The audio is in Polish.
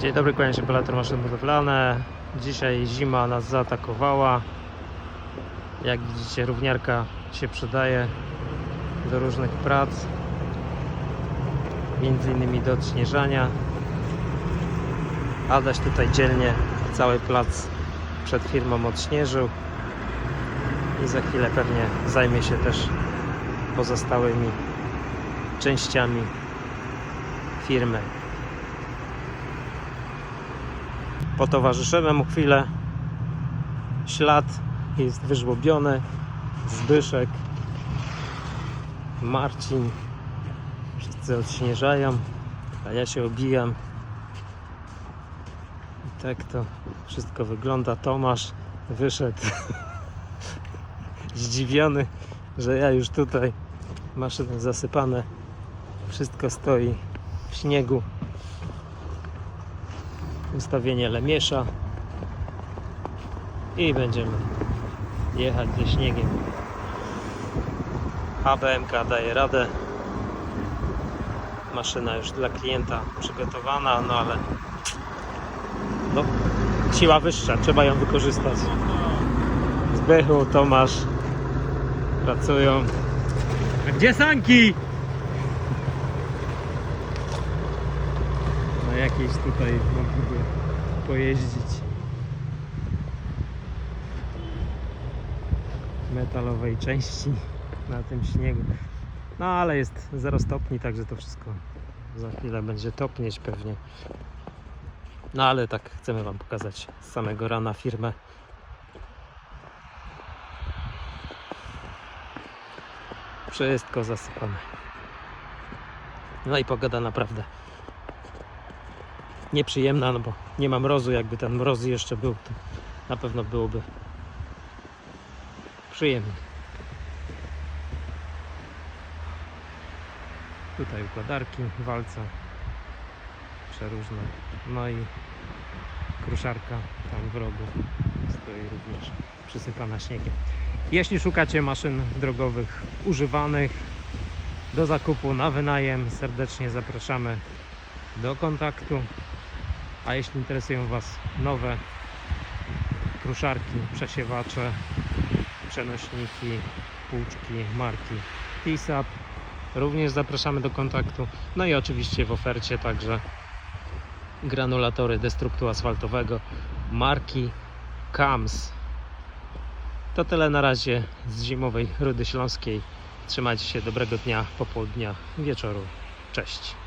Dzień dobry, kłaniam się Maszyny Budowlane. Dzisiaj zima nas zaatakowała. Jak widzicie, równiarka się przydaje do różnych prac, między innymi do odśnieżania. Adaś tutaj dzielnie cały plac przed firmą odśnieżył i za chwilę pewnie zajmie się też pozostałymi częściami firmy. Potowarzyszymy mu chwilę. Ślad jest wyżłobiony. Zbyszek, Marcin. Wszyscy odśnieżają, a ja się obijam. I tak to wszystko wygląda. Tomasz wyszedł zdziwiony, że ja już tutaj maszyny zasypane. Wszystko stoi w śniegu ustawienie lemiesza i będziemy jechać ze śniegiem. ABMK daje radę. Maszyna już dla klienta przygotowana, no ale no, siła wyższa, trzeba ją wykorzystać. Zbychu, Tomasz pracują. A gdzie sanki? Jakiejś tutaj mogliby pojeździć metalowej części na tym śniegu. No ale jest 0 stopni, także to wszystko za chwilę będzie topnieć pewnie. No ale tak chcemy Wam pokazać z samego rana firmę. Wszystko zasypane. No i pogoda naprawdę nieprzyjemna, no bo nie ma mrozu. Jakby ten mroz jeszcze był, to na pewno byłoby przyjemnie. Tutaj układarki, walca przeróżne. No i kruszarka tam w rogu stoi również przysypana śniegiem. Jeśli szukacie maszyn drogowych używanych do zakupu na wynajem, serdecznie zapraszamy do kontaktu. A jeśli interesują Was nowe kruszarki, przesiewacze, przenośniki, płuczki marki TISAP, również zapraszamy do kontaktu. No i oczywiście w ofercie także granulatory destruktu asfaltowego marki KAMS. To tyle na razie z zimowej Rudy Śląskiej. Trzymajcie się, dobrego dnia, popołudnia, wieczoru. Cześć.